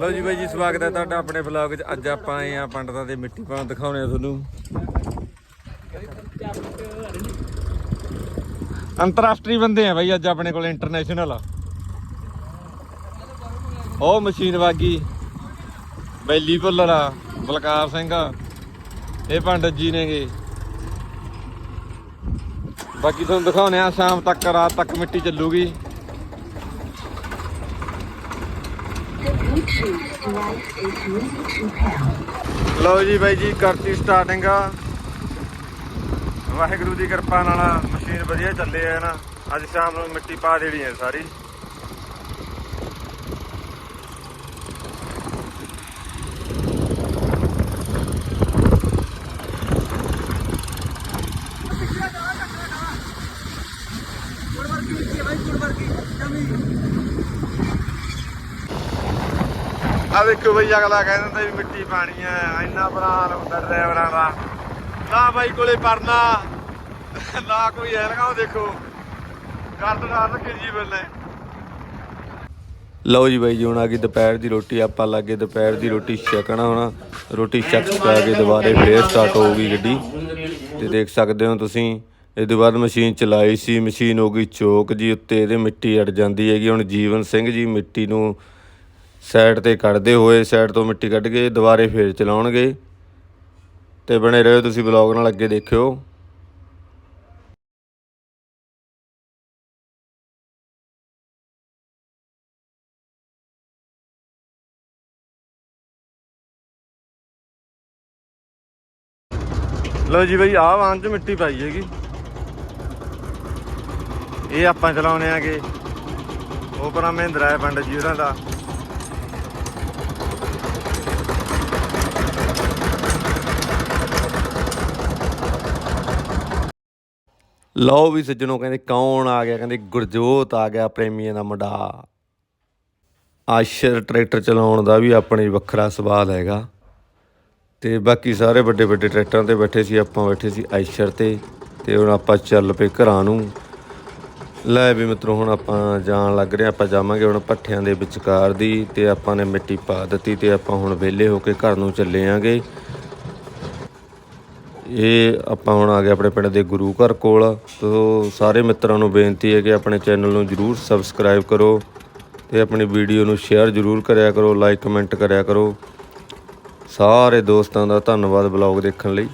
ਲਓ ਜੀ ਬਾਈ ਜੀ, ਸਵਾਗਤ ਹੈ ਤੁਹਾਡਾ ਆਪਣੇ ਵਲੌਗ 'ਚ। ਅੱਜ ਆਪਾਂ ਆਏ ਆ ਪੰਡਤਾਂ ਦੇ ਮਿੱਟੀ ਪਾਉਣ ਦਿਖਾਉਣੇ ਆ ਤੁਹਾਨੂੰ। ਅੰਤਰਰਾਸ਼ਟਰੀ ਬੰਦੇ ਆ ਬਾਈ ਅੱਜ ਆਪਣੇ ਕੋਲ ਇੰਟਰਨੈਸ਼ਨਲ ਆ ਉਹ ਮਸ਼ੀਨ ਵਾਗੀ, ਬੈਲੀ ਭੁੱਲਰ ਆ, ਬਲਕਾਰ ਸਿੰਘ ਆ। ਇਹ ਪੰਡਤ ਜੀ ਨੇਗੇ। ਬਾਕੀ ਤੁਹਾਨੂੰ ਦਿਖਾਉਣੇ ਆ ਸ਼ਾਮ ਤੱਕ, ਰਾਤ ਤੱਕ ਮਿੱਟੀ ਚੱਲੂਗੀ। ਲਓ ਜੀ ਬਾਈ ਜੀ ਕਰਤੀ ਸਟਾਰਟਿੰਗ ਵਾਹਿਗੁਰੂ ਦੀ ਕਿਰਪਾ ਨਾਲ ਮਸ਼ੀਨ ਵਧੀਆ ਚੱਲੇ ਆ ਨਾ ਅੱਜ ਸ਼ਾਮ ਨੂੰ ਮਿੱਟੀ ਪਾ ਦੇਣੀ ਹੈ ਸਾਰੀ ਆ ਵੇਖੋ ਬਈ, ਅਗਲਾ ਕਹਿ ਵੀ ਮਿੱਟੀ ਪਾਣੀ ਐ ਇੰਨਾ ਬੁਰਾ ਹਾਲ ਹੁੰਦਾ ਡਰਾਈਵਰਾਂ ਦਾ। ਨਾ ਬਾਈ ਕੋਲੇ ਪਰਨਾ, ਨਾ ਕੋਈ ਐਨਕਾਂ ਦੇਖੋ। ਕਰਦ ਨਾਲ ਰੱਖੇ ਜੀਵਨ ਨੇ ਲਓ ਜੀ ਬਾਈ ਜੀ, ਹੁਣ ਆ ਗਈ ਦੁਪਹਿਰ ਦੀ ਰੋਟੀ, ਆਪਾਂ ਲੱਗੇ ਦੁਪਹਿਰ ਦੀ ਰੋਟੀ ਛਕਣਾ ਹੁਣ। ਰੋਟੀ ਛਕ ਛਕਾ ਕੇ ਦੁਬਾਰੇ ਫੇਰ ਸਟਾਰਟ ਹੋਊਗੀ ਗੱਡੀ। ਤੇ ਦੇਖ ਸਕਦੇ ਹੋ ਤੁਸੀਂ ਇਹ ਤੋਂ ਬਾਅਦ ਮਸ਼ੀਨ ਚਲਾਈ ਸੀ, ਮਸ਼ੀਨ ਹੋ ਗਈ ਚੋਕ ਜੀ, ਉੱਤੇ ਇਹਦੇ ਮਿੱਟੀ ਅੜ ਜਾਂਦੀ ਹੈਗੀ। ਹੁਣ ਜੀਵਨ ਸਿੰਘ ਜੀ ਮਿੱਟੀ ਨੂੰ ਸਾਈਡ ਤੇ ਕੱਢਦੇ ਹੋਏ, ਸਾਈਡ ਤੋਂ ਮਿੱਟੀ ਕੱਢ ਕੇ ਦੁਬਾਰੇ ਫੇਰ ਚਲਾਉਣਗੇ। ਤੇ ਬਣੇ ਰਹੋ ਤੁਸੀਂ ਬਲੌਗ ਨਾਲ, ਅੱਗੇ ਦੇਖਿਓ। ਲਓ ਜੀ ਬਈ, ਆਹ ਵਾਹਨ 'ਚ ਮਿੱਟੀ ਪਾਈ ਹੈਗੀ। ਇਹ ਆਪਾਂ ਚਲਾਉਣੇ ਆਗੇ ਉਹ ਪਰਾਂ ਮਹਿੰਦਰਾ ਹੈ ਪਿੰਡ ਜੀ ਉਹਨਾਂ ਦਾ। ਲਓ ਵੀ ਸੱਜਣੋ, ਕਹਿੰਦੇ ਕੌਣ ਆ ਗਿਆ? ਕਹਿੰਦੇ ਗੁਰਜੋਤ ਆ ਗਿਆ, ਪ੍ਰੇਮੀਆਂ ਦਾ ਮੁੰਡਾ। ਆਸ਼ਰ ਟਰੈਕਟਰ ਚਲਾਉਣ ਦਾ ਵੀ ਆਪਣੇ ਵੱਖਰਾ ਸਵਾਦ ਹੈਗਾ। ਤੇ ਬਾਕੀ ਸਾਰੇ ਵੱਡੇ ਵੱਡੇ ਟਰੈਕਟਰਾਂ ਤੇ ਬੈਠੇ ਸੀ, ਆਪਾਂ ਬੈਠੇ ਸੀ ਆਇਸ਼ਰ ਤੇ ਤੇ ਹੁਣ ਆਪਾਂ ਚੱਲ ਪਏ ਘਰਾਂ ਨੂੰ। ਲੈ ਵੀ ਮਿੱਤਰੋ, ਹੁਣ ਆਪਾਂ ਜਾਣ ਲੱਗ ਰਹੇ ਹਾਂ। ਆਪਾਂ ਜਾਵਾਂਗੇ ਹੁਣ ਪੱਠਿਆਂ ਦੇ ਵਿਚਕਾਰ ਦੀ, ਤੇ ਆਪਾਂ ਨੇ ਮਿੱਟੀ ਪਾ ਦਿੱਤੀ ਤੇ ਆਪਾਂ ਹੁਣ ਵਿਹਲੇ ਹੋ ਕੇ ਘਰ ਨੂੰ ਚੱਲੇ ਆਂਗੇ। ਇਹ ਆਪਾਂ ਹੁਣ ਆ ਗਏ ਆਪਣੇ ਪਿੰਡ ਦੇ ਗੁਰੂ ਘਰ ਕੋਲ। ਤੋ ਸਾਰੇ ਮਿੱਤਰਾਂ ਨੂੰ ਬੇਨਤੀ ਹੈ ਕਿ ਆਪਣੇ ਚੈਨਲ ਨੂੰ ਜਰੂਰ ਸਬਸਕ੍ਰਾਈਬ ਕਰੋ ਤੇ ਆਪਣੀ ਵੀਡੀਓ ਨੂੰ ਸ਼ੇਅਰ ਜਰੂਰ ਕਰਿਆ ਕਰੋ, ਲਾਈਕ ਕਮੈਂਟ ਕਰਿਆ ਕਰੋ। ਸਾਰੇ ਦੋਸਤਾਂ ਦਾ ਧੰਨਵਾਦ ਬਲੌਗ ਦੇਖਣ ਲਈ।